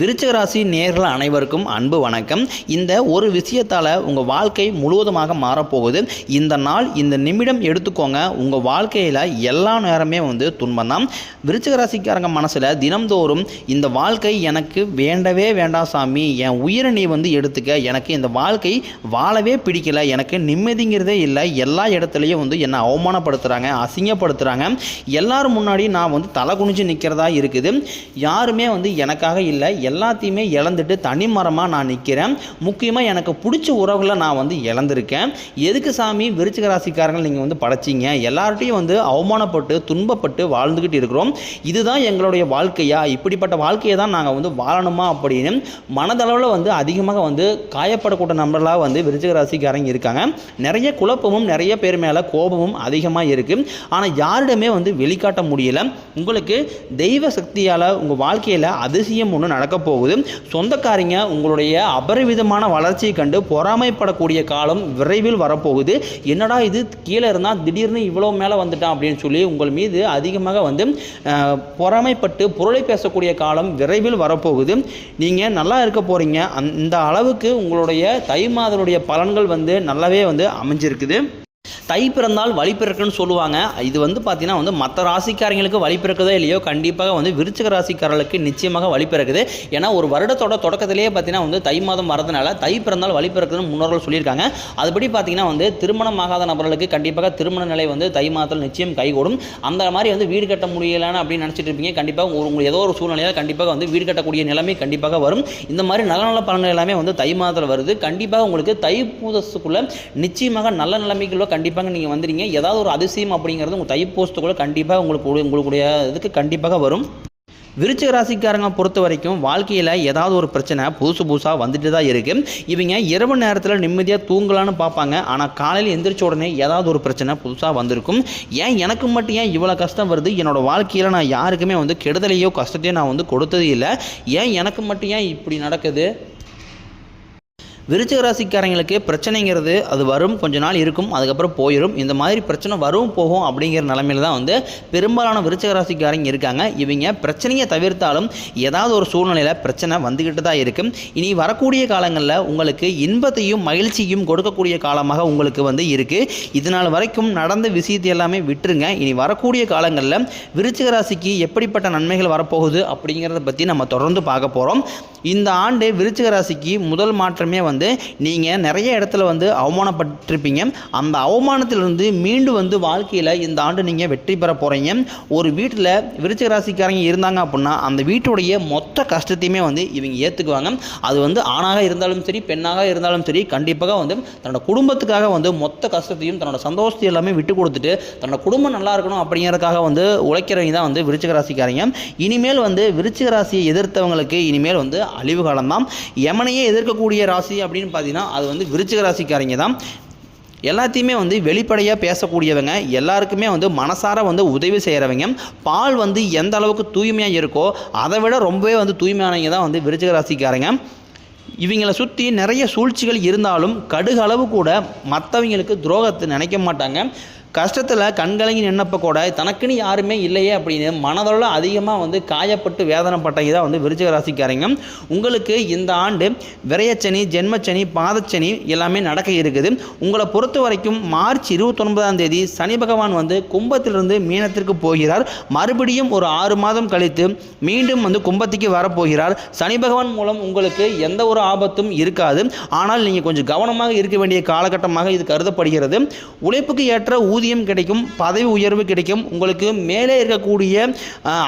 விருச்சிக ராசி நேர்கள் அனைவருக்கும் அன்பு வணக்கம். இந்த ஒரு விஷயத்தால் உங்கள் வாழ்க்கை முழுவதுமாக மாறப்போகுது. இந்த நாள் இந்த நிமிடம் எடுத்துக்கோங்க. உங்கள் வாழ்க்கையில் எல்லா நேரமே வந்து துன்பம் தான் விருச்சிக ராசிக்காரங்க மனசில் தினம்தோறும் இந்த வாழ்க்கை எனக்கு வேண்டவே வேண்டாம் சாமி என் உயிரை நீ வந்து எடுத்துக்க. எனக்கு இந்த வாழ்க்கை வாழவே பிடிக்கல. எனக்கு நிம்மதிங்கிறதே இல்லை. எல்லா இடத்துலையும் வந்து என்னை அவமானப்படுத்துகிறாங்க அசிங்கப்படுத்துகிறாங்க எல்லாரும் முன்னாடி நான் வந்து தலை குனிஞ்சு நிற்கிறதா இருக்குது. யாருமே வந்து எனக்காக இல்லை. எல்லாத்தையுமே இழந்துட்டு தனிமரமாக நான் நிற்கிறேன் முக்கியமாக எனக்கு பிடிச்ச உறவுகளை நான் வந்து இழந்திருக்கேன். எதுக்கு சாமி? விருச்சிக ராசிக்காரங்கள் நீங்கள் வந்து படைச்சிங்க. எல்லார்ட்டையும் வந்து அவமானப்பட்டு துன்பப்பட்டு வாழ்ந்துக்கிட்டு இருக்கிறோம். இதுதான் எங்களுடைய வாழ்க்கையா? இப்படிப்பட்ட வாழ்க்கையை தான் நாங்கள் வந்து வாழணுமா அப்படின்னு மனதளவில் வந்து அதிகமாக வந்து காயப்படக்கூடிய நம்பர்களாக வந்து விருச்சிக ராசிக்காரங்க இருக்காங்க. நிறைய குழப்பமும் நிறைய பேர் மேலே கோபமும் அதிகமாக இருக்குது ஆனால் யாரிடமே வந்து வெளிக்காட்ட முடியல. உங்களுக்கு தெய்வ சக்தியால் உங்கள் வாழ்க்கையில் அதிசயம் ஒன்று நடக்க போகுது சொந்தக்காரங்க உங்களுடைய அபரிவிதமான வளர்ச்சியை கண்டு பொறாமைப்படக்கூடிய காலம் விரைவில் வரப்போகுது. என்னடா இது? கீழே இருந்தால் திடீர்னு இவ்வளோ மேலே வந்துட்டான் அப்படின்னு சொல்லி உங்கள் மீது அதிகமாக வந்து பொறாமைப்பட்டு பொருளை பேசக்கூடிய காலம் விரைவில் வரப்போகுது. நீங்கள் நல்லா இருக்க போகிறீங்க அந்த அளவுக்கு உங்களுடைய தை மாதனுடைய பலன்கள் வந்து நல்லாவே வந்து அமைஞ்சிருக்குது. தை பிறந்தால் வழி பிறக்குன்னு சொல்லுவாங்க. இது வந்து பார்த்தீங்கன்னா வந்து மற்ற ராசிக்காரங்களுக்கு வழி பிறக்குதோ இல்லையோ கண்டிப்பாக வந்து விருச்சிக ராசிக்காரர்களுக்கு நிச்சயமாக வழி பிறக்குது. ஏன்னா ஒரு வருடத்தோட தொடக்கத்திலேயே பார்த்தீங்கன்னா வந்து தை மாதம் வரதுனால தை பிறந்தால் வழி பிறக்குதுன்னு முன்னோர்கள் சொல்லியிருக்காங்க. அதுபடி பார்த்தீங்கன்னா வந்து திருமணம் ஆகாத நபர்களுக்கு கண்டிப்பாக திருமண நிலை வந்து தை மாதத்தில் நிச்சயம் கைகூடும். அந்த மாதிரி வந்து வீடு கட்ட முடியலன்னு அப்படின்னு நினச்சிட்டு இருப்பீங்க. கண்டிப்பாக ஒரு உங்களுக்கு ஏதோ ஒரு சூழ்நிலையில் கண்டிப்பாக வந்து வீடு கட்டக்கூடிய நிலைமை கண்டிப்பாக வரும். இந்த மாதிரி நல்ல நல்ல பலன்கள் எல்லாமே வந்து தை மாதத்தில் வருது. கண்டிப்பாக உங்களுக்கு தை பூதத்துக்குள்ளே நிச்சயமாக நல்ல நிலைமைக்குள்ள கண்டிப்பாக நீங்கள் வந்துடுங்க ஏதாவது ஒரு அதிசயம் அப்படிங்கிறது உங்கள் தைப்பூசத்துக்குள்ளே கண்டிப்பாக உங்களுக்கு உங்களுடைய இதுக்கு கண்டிப்பாக வரும். விருச்சிக ராசிக்காரங்க பொறுத்த வரைக்கும் வாழ்க்கையில் ஏதாவது ஒரு பிரச்சனை புதுசு புதுசாக வந்துட்டு தான் இருக்குது இவங்க இரவு நேரத்தில் நிம்மதியாக தூங்கலான்னு பார்ப்பாங்க ஆனால் காலையில் எந்திரிச்ச உடனே ஏதாவது ஒரு பிரச்சனை புதுசாக வந்திருக்கும். ஏன் எனக்கு மட்டும் ஏன் இவ்வளோ கஷ்டம் வருது? என்னோடய வாழ்க்கையில் நான் யாருக்குமே வந்து கெடுதலையோ கஷ்டத்தையோ நான் வந்து கொடுத்ததே இல்லை. ஏன் எனக்கு மட்டும் ஏன் இப்படி நடக்குது? விருச்சிக ராசிக்காரங்களுக்கு பிரச்சனைங்கிறது அது வரும் கொஞ்ச நாள் இருக்கும் அதுக்கப்புறம் போயிடும் இந்த மாதிரி பிரச்சனை வரும் போகும் அப்படிங்கிற நிலமையில தான் வந்து பெரும்பாலான விருச்சிக ராசிக்காரங்க இருக்காங்க. இவங்க பிரச்சனையை தவிர்த்தாலும் ஏதாவது ஒரு சூழ்நிலையில் பிரச்சனை வந்துக்கிட்டு தான் இருக்கும் இனி வரக்கூடிய காலங்களில் உங்களுக்கு இன்பத்தையும் மகிழ்ச்சியும் கொடுக்கக்கூடிய காலமாக உங்களுக்கு வந்து இருக்குது இது நாள் வரைக்கும் நடந்த விஷயத்தை எல்லாமே விட்டுருங்க. இனி வரக்கூடிய காலங்களில் விருச்சிக ராசிக்கு எப்படிப்பட்ட நன்மைகள் வரப்போகுது அப்படிங்கிறத பற்றி நம்ம தொடர்ந்து பார்க்க போகிறோம் இந்த ஆண்டு விருச்சிக ராசிக்கு முதல் மாற்றமே வந்து நீங்கள் நிறைய இடத்துல வந்து அவமானப்பட்டிருப்பீங்க. அந்த அவமானத்திலிருந்து மீண்டும் வந்து வாழ்க்கையில் இந்த ஆண்டு நீங்கள் வெற்றி பெற போகிறீங்க ஒரு வீட்டில் விருச்சிக ராசிக்காரங்க இருந்தாங்க அப்படின்னா அந்த வீட்டுடைய மொத்த கஷ்டத்தையுமே வந்து இவங்க ஏற்றுக்குவாங்க அது வந்து ஆணாக இருந்தாலும் சரி பெண்ணாக இருந்தாலும் சரி கண்டிப்பாக வந்து தன்னோட குடும்பத்துக்காக வந்து மொத்த கஷ்டத்தையும் தன்னோட சந்தோஷத்தை எல்லாமே விட்டு கொடுத்துட்டு தன்னோட குடும்பம் நல்லா இருக்கணும் அப்படிங்கிறதுக்காக வந்து உழைக்கிறவங்க தான் வந்து விருச்சிக ராசிக்காரங்க. இனிமேல் வந்து விருச்சிக ராசியை எதிர்த்தவங்களுக்கு இனிமேல் வந்து அழிவு காலம்தான். யமனையே எதிர்க்கக்கூடிய ராசி அப்படின்னு பார்த்தீங்கன்னா அது வந்து விருச்சிக ராசிக்காரங்க தான். எல்லாத்தையுமே வந்து வெளிப்படையாக பேசக்கூடியவங்க எல்லாருக்குமே வந்து மனசார வந்து உதவி செய்கிறவங்க பால் வந்து எந்த அளவுக்கு தூய்மையாக இருக்கோ அதை விட ரொம்பவே வந்து தூய்மையானவங்க தான் வந்து விருச்சிக ராசிக்காரங்க. இவங்களை சுற்றி நிறைய சூழ்ச்சிகள் இருந்தாலும் கடுகளவு கூட மற்றவங்களுக்கு துரோகத்தை நினைக்க மாட்டாங்க. கஷ்டத்தில் கண்கலங்கி நின்னப்ப கூட தனக்குன்னு யாருமே இல்லையே அப்படின்னு மனதளவில் அதிகமாக வந்து காயப்பட்டு வேதனைப்பட்டவங்க தான் வந்து விருச்சிக ராசிக்காரங்க. உங்களுக்கு இந்த ஆண்டு விரையச்சனி ஜென்மச்சனி பாதச்சனி எல்லாமே நடக்க இருக்குது. உங்களை பொறுத்த வரைக்கும் மார்ச் இருபத்தொன்பதாம் தேதி சனி பகவான் வந்து கும்பத்திலிருந்து மீனத்திற்கு போகிறார். மறுபடியும் ஒரு ஆறு மாதம் கழித்து மீண்டும் வந்து கும்பத்துக்கு வரப்போகிறார். சனி பகவான் மூலம் உங்களுக்கு எந்த ஒரு ஆபத்தும் இருக்காது. ஆனால் நீங்கள் கொஞ்சம் கவனமாக இருக்க வேண்டிய காலகட்டமாக இது கருதப்படுகிறது. உழைப்புக்கு ஏற்ற ஊதியம் கிடைக்கும் பதவி உயர்வு கிடைக்கும் உங்களுக்கு மேலே இருக்கக்கூடிய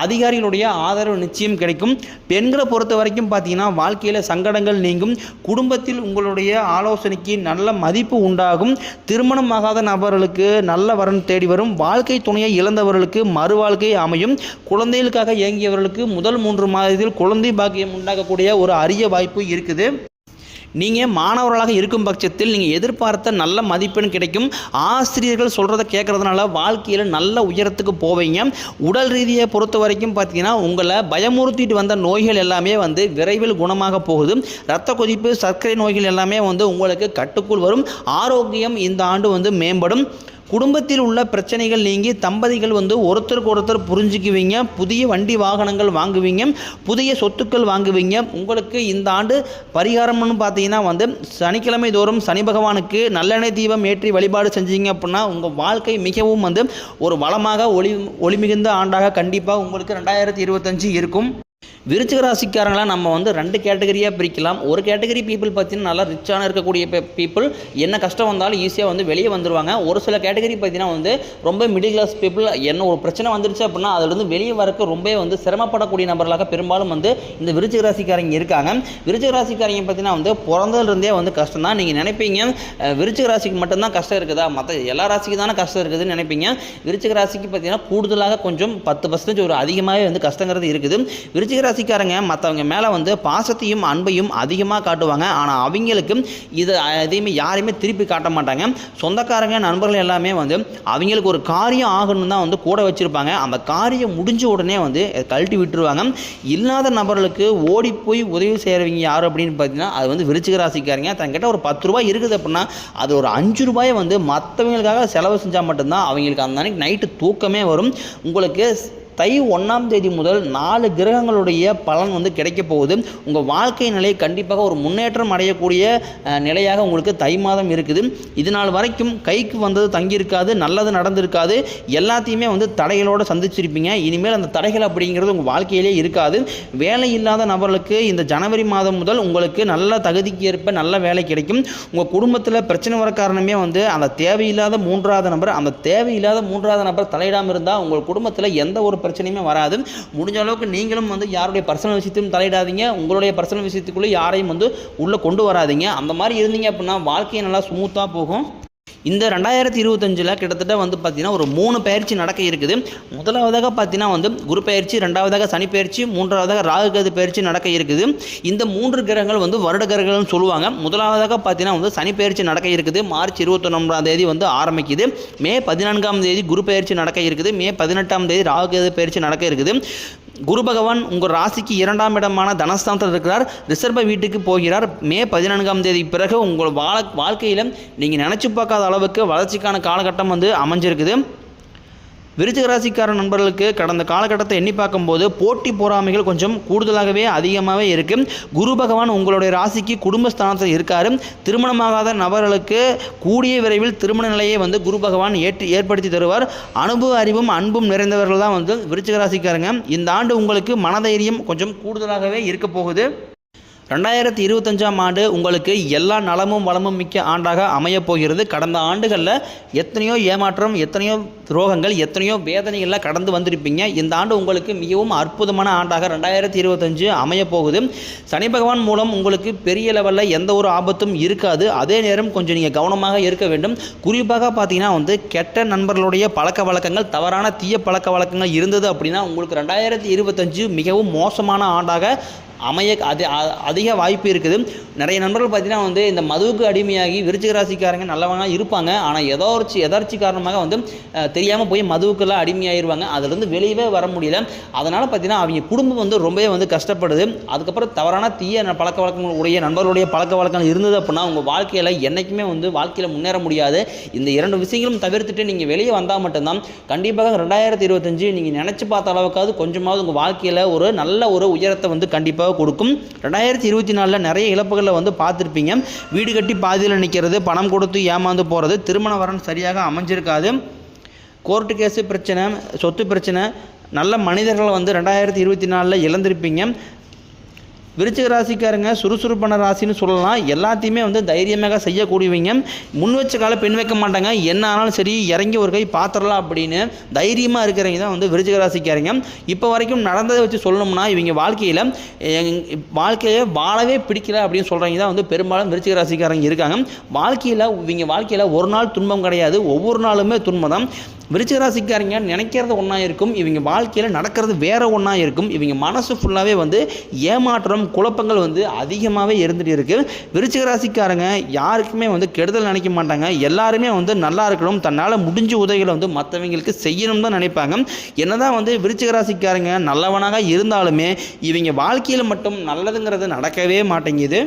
அதிகாரிகளுடைய ஆதரவு நிச்சயம் கிடைக்கும். பெண்களை பொறுத்த வரைக்கும் பார்த்தீங்கன்னா வாழ்க்கையில் சங்கடங்கள் நீங்கும். குடும்பத்தில் உங்களுடைய ஆலோசனைக்கு நல்ல மதிப்பு உண்டாகும். திருமணம் ஆகாத நபர்களுக்கு நல்ல வரன் தேடி வரும். வாழ்க்கை துணையை இழந்தவர்களுக்கு மறு வாழ்க்கை அமையும். குழந்தைகளுக்காக இயங்கியவர்களுக்கு முதல் மூன்று மாதத்தில் குழந்தை பாக்கியம் உண்டாகக்கூடிய ஒரு அரிய வாய்ப்பு இருக்குது. நீங்கள் மாணவர்களாக இருக்கும் பட்சத்தில் நீங்கள் எதிர்பார்த்த நல்ல மதிப்பெண் கிடைக்கும். ஆசிரியர்கள் சொல்கிறத கேட்குறதுனால வாழ்க்கையில் நல்ல உயரத்துக்கு போவீங்க. உடல் ரீதியை பொறுத்த வரைக்கும் பார்த்தீங்கன்னா உங்களை பயமுறுத்திட்டு வந்த நோய்கள் எல்லாமே வந்து விரைவில் குணமாக போகுது. ரத்த கொதிப்பு சர்க்கரை நோய்கள் எல்லாமே வந்து உங்களுக்கு கட்டுக்குள் வரும். ஆரோக்கியம் இந்த ஆண்டு வந்து மேம்படும். குடும்பத்தில் உள்ள பிரச்சனைகள் நீங்கி தம்பதிகள் வந்து ஒருத்தருக்கு ஒருத்தர் புரிஞ்சுக்குவீங்க புதிய வண்டி வாகனங்கள் வாங்குவீங்க புதிய சொத்துக்கள் வாங்குவீங்க. உங்களுக்கு இந்த ஆண்டு பரிகாரம்னு பார்த்தீங்கன்னா வந்து சனிக்கிழமை தோறும் சனி பகவானுக்கு நல்லெண்ணெய் தீபம் ஏற்றி வழிபாடு செஞ்சீங்க அப்படின்னா உங்கள் வாழ்க்கை மிகவும் வந்து ஒரு வளமாக ஒளி ஒளிமிகுந்த ஆண்டாக கண்டிப்பாக உங்களுக்கு ரெண்டாயிரத்தி இருபத்தஞ்சு இருக்கும். விருச்சிக ராசிக்காரங்களாம் நம்ம வந்து ரெண்டு கேட்டகரியாக பிரிக்கலாம். ஒரு கேட்டகரி பீப்புள் பார்த்தீங்கன்னா நல்லா ரிச்சான இருக்கக்கூடிய பீப்புள் என்ன கஷ்டம் வந்தாலும் ஈஸியாக வந்து வெளியே வந்துருவாங்க. ஒரு சில கேட்டகரி பார்த்தீங்கன்னா வந்து ரொம்ப மிடில் கிளாஸ் பீப்புள் என்ன ஒரு பிரச்சனை வந்துருச்சு அப்படின்னா அதுலேருந்து வெளியே வரக்கு ரொம்ப வந்து சிரமப்படக்கூடிய நபர்களாக பெரும்பாலும் வந்து இந்த விருச்சிக ராசிக்காரங்க இருக்காங்க. விருச்சிக ராசிக்காரங்க பார்த்தீங்கன்னா வந்து பிறந்ததுலேருந்தே வந்து கஷ்டம் தான் நீங்கள் நினைப்பீங்க விருச்சிக ராசிக்கு மட்டும்தான் கஷ்டம் இருக்குதா? மற்ற எல்லா ராசிக்கு தானே கஷ்டம் இருக்குதுன்னு நினைப்பீங்க. விருச்சிக ராசிக்கு பார்த்தீங்கன்னா கூடுதலாக கொஞ்சம் பத்து பர்சன்டேஜ் ஒரு அதிகமாகவே வந்து கஷ்டங்கிறது இருக்குது. விருச்சிக ராசிக்காரங்க மற்றவங்க மேலே வந்து பாசத்தையும் அன்பையும் அதிகமாக காட்டுவாங்க. ஆனால் அவங்களுக்கும் இது எதையுமே யாரையுமே திருப்பி காட்ட மாட்டாங்க. சொந்தக்காரங்க நண்பர்கள் எல்லாமே வந்து அவங்களுக்கு ஒரு காரியம் ஆகணும் தான் வந்து கூட வச்சுருப்பாங்க. அந்த காரியம் முடிஞ்ச உடனே வந்து கழட்டி விட்டுருவாங்க. இல்லாத நபர்களுக்கு ஓடி போய் உதவி செய்கிறவங்க யார் அப்படின்னு பார்த்தீங்கன்னா அது வந்து விருச்சிக ராசிக்காரங்க. தங்கிட்ட ஒரு பத்து ரூபாய் இருக்குது அப்படின்னா அது ஒரு அஞ்சு ரூபாயை வந்து மற்றவங்களுக்காக செலவு செஞ்சால் மட்டும்தான் அவங்களுக்கு அந்த அன்னைக்கு நைட்டு தூக்கமே வரும். உங்களுக்கு தை ஒன்றாம் தேதி முதல் நாலு கிரகங்களுடைய பலன் வந்து கிடைக்க போகுது. உங்கள் வாழ்க்கை நிலை கண்டிப்பாக ஒரு முன்னேற்றம் அடையக்கூடிய நிலையாக உங்களுக்கு தை மாதம் இருக்குது. இது நாள் வரைக்கும் கைக்கு வந்தது தங்கியிருக்காது நல்லது நடந்திருக்காது. எல்லாத்தையுமே வந்து தடைகளோடு சந்திச்சிருப்பீங்க. இனிமேல் அந்த தடைகள் அப்படிங்கிறது உங்கள் வாழ்க்கையிலே இருக்காது. வேலை இல்லாத நபர்களுக்கு இந்த ஜனவரி மாதம் முதல் உங்களுக்கு நல்ல தகுதிக்கு ஏற்ப நல்ல வேலை கிடைக்கும். உங்கள் குடும்பத்தில் பிரச்சனை வர காரணமே வந்து அந்த தேவையில்லாத மூன்றாவது நபர் அந்த தேவையில்லாத மூன்றாவது நபர் தலையிடாமல் இருந்தால் உங்கள் குடும்பத்தில் எந்த ஒரு பிரச்சனையுமே வராது. முடிஞ்ச அளவுக்கு நீங்களும் வந்து யாருடைய பர்சனல் விஷயத்தையும் தலையிடாதீங்க. உங்களுடைய பர்சனல் விஷயத்துக்குள்ளே யாரையும் வந்து உள்ளே கொண்டு வராதீங்க. அந்த மாதிரி இருந்தீங்க அப்படின்னா வாழ்க்கையை நல்லா ஸ்மூத்தாக போகும். இந்த ரெண்டாயிரத்தி இருபத்தஞ்சில் கிட்டத்தட்ட வந்து பார்த்திங்கன்னா ஒரு மூணு பயிற்சி நடக்க இருக்குது. முதலாவதாக பார்த்தீங்கன்னா வந்து குரு பயிற்சி ரெண்டாவதாக சனி பயிற்சி மூன்றாவதாக ராகுகது பயிற்சி நடக்க இருக்குது. இந்த மூன்று கிரகங்கள் வந்து வருட கிரகங்கள்னு சொல்லுவாங்க. முதலாவதாக பார்த்தீங்கன்னா வந்து சனி பயிற்சி நடக்க இருக்குது. மார்ச் இருபத்தொன்னாம் தேதி வந்து ஆரம்பிக்குது. மே பதினான்காம் தேதி குரு பயிற்சி நடக்க இருக்குது. மே பதினெட்டாம் தேதி ராகுகது பயிற்சி நடக்க இருக்குது. குரு பகவான் உங்கள் ராசிக்கு இரண்டாம் இடமான தனஸ்தானத்தில் இருக்கிறார். ரிசர்வ வீட்டுக்கு போகிறார். மே பதினான்காம் தேதி பிறகு உங்கள் வாழ வாழ்க்கையில் நீங்கள் நினச்சி பார்க்காத அளவுக்கு வளர்ச்சிக்கான காலகட்டம் வந்து அமைஞ்சிருக்குது. விருச்சிக ராசிக்கார நண்பர்களுக்கு கடந்த காலகட்டத்தை எண்ணி பார்க்கும்போது போட்டி பொறாமைகள் கொஞ்சம் கூடுதலாகவே அதிகமாகவே இருக்கு. குரு பகவான் உங்களுடைய ராசிக்கு குடும்பஸ்தானத்தில் இருக்காரு. திருமணமாகாத நபர்களுக்கு கூடிய விரைவில் திருமண நிலையை வந்து குரு பகவான் ஏற்றி ஏற்படுத்தி தருவார். அனுபவ அறிவும் அன்பும் நிறைந்தவர்கள் தான் வந்து விருச்சிக ராசிக்காரங்க. இந்த ஆண்டு உங்களுக்கு மனதைரியம் கொஞ்சம் கூடுதலாகவே இருக்க போகுது. ரெண்டாயிரத்தி இருபத்தஞ்சாம் ஆண்டு உங்களுக்கு எல்லா நலமும் வளமும் மிக்க ஆண்டாக அமையப் போகிறது. கடந்த ஆண்டுகளில் எத்தனையோ ஏமாற்றம் எத்தனையோ துரோகங்கள் எத்தனையோ வேதனைகள்லாம் கடந்து வந்திருப்பீங்க. இந்த ஆண்டு உங்களுக்கு மிகவும் அற்புதமான ஆண்டாக ரெண்டாயிரத்தி இருபத்தஞ்சு அமையப் போகுது. சனி பகவான் மூலம் உங்களுக்கு பெரிய லெவலில் எந்த ஒரு ஆபத்தும் இருக்காது. அதே நேரம் கொஞ்சம் நீங்கள் கவனமாக இருக்க வேண்டும். குறிப்பாக பார்த்தீங்கன்னா வந்து கெட்ட நண்பர்களுடைய பழக்க வழக்கங்கள் தவறான தீய பழக்க வழக்கங்கள் இருந்தது அப்படின்னா உங்களுக்கு ரெண்டாயிரத்தி இருபத்தஞ்சு மிகவும் மோசமான ஆண்டாக அமைய அது அ- அதிக வாய்ப்பு இருக்குது. நிறைய நண்பர்கள் பார்த்தீங்கன்னா வந்து இந்த மதுவுக்கு அடிமையாகி விருச்சிக ராசிக்காரங்க நல்லவங்க இருப்பாங்க. ஆனால் ஏதோ ஒரு எதார்ச்சி காரணமாக வந்து தெரியாமல் போய் மதுவுக்கெல்லாம் அடிமையாயிருவாங்க. அதுலேருந்து வெளியவே வர முடியல. அதனால் பார்த்தீங்கன்னா அவங்க குடும்பம் வந்து ரொம்பவே வந்து கஷ்டப்படுது. அதுக்கப்புறம் தவறான தீய பழக்க வழக்கங்கள் உடைய நண்பர்களுடைய பழக்க வழக்கங்கள் இருந்தது அப்படின்னா உங்கள் வாழ்க்கையில் என்றைக்குமே வந்து வாழ்க்கையில் முன்னேற முடியாது. இந்த இரண்டு விஷயங்களும் தவிர்த்துட்டு நீங்கள் வெளியே வந்தால் மட்டும்தான். கண்டிப்பாக ரெண்டாயிரத்தி இருபத்தஞ்சு நீங்கள் நினச்சி பார்த்த அளவுக்காவது கொஞ்சமாவது உங்கள் வாழ்க்கையில் ஒரு நல்ல ஒரு உயரத்தை வந்து கண்டிப்பாக கொடுக்கும். ரெண்டாயிரத்தி இருபத்தி நாலில் நிறைய இழப்புகளில் வந்து பார்த்துருப்பீங்க. வீடு கட்டி பாதியில் நிற்கிறது பணம் கொடுத்து ஏமாந்து போகிறது திருமண வரன் சரியாக அமைஞ்சிருக்காது. கோர்ட்டு கேஸு பிரச்சனை சொத்து பிரச்சனை நல்ல மனிதர்களை வந்து ரெண்டாயிரத்தி இருபத்தி நாலில் இழந்திருப்பீங்க. விருச்சிக ராசிக்காரங்க சுறுசுறுப்பான ராசின்னு சொல்லலாம். எல்லாத்தையுமே வந்து தைரியமாக செய்யக்கூடியவங்க. முன் வச்ச கால பெண் வைக்க மாட்டாங்க. என்ன ஆனாலும் சரி இறங்கி ஒரு கை பார்த்துடலாம் அப்படின்னு தைரியமாக இருக்கிறவங்க தான் வந்து விருச்சிக ராசிக்காரங்க. இப்போ வரைக்கும் நடந்ததை வச்சு சொல்லணும்னா இவங்க வாழ்க்கையில் வாழ்க்கையை வாழவே பிடிக்கல அப்படின்னு சொல்கிறவங்க தான் வந்து பெரும்பாலும் விருச்சிக ராசிக்காரங்க இருக்காங்க. வாழ்க்கையில் இவங்க வாழ்க்கையில் ஒரு நாள் துன்பம் கிடையாது. ஒவ்வொரு நாளுமே துன்பம் தான். விருச்சிகராசிக்காரங்க நினைக்கிறது ஒன்றா இருக்கும் இவங்க வாழ்க்கையில் நடக்கிறது வேற ஒன்றா இருக்கும். இவங்க மனசு ஃபுல்லாகவே வந்து ஏமாற்றம் குழப்பங்கள் வந்து அதிகமாகவே இருந்துகிட்டு இருக்குது விருச்சிகராசிக்காரங்க யாருக்குமே வந்து கெடுதல் நினைக்க மாட்டாங்க. எல்லாருமே வந்து நல்லா இருக்கணும். தன்னால் முடிஞ்ச உதவிகளை வந்து மற்றவங்களுக்கு செய்யணும் தான் நினைப்பாங்க. என்னதான் வந்து விருச்சிகராசிக்காரங்க நல்லவனாக இருந்தாலுமே இவங்க வாழ்க்கையில் மட்டும் நல்லதுங்கிறது நடக்கவே மாட்டேங்குது.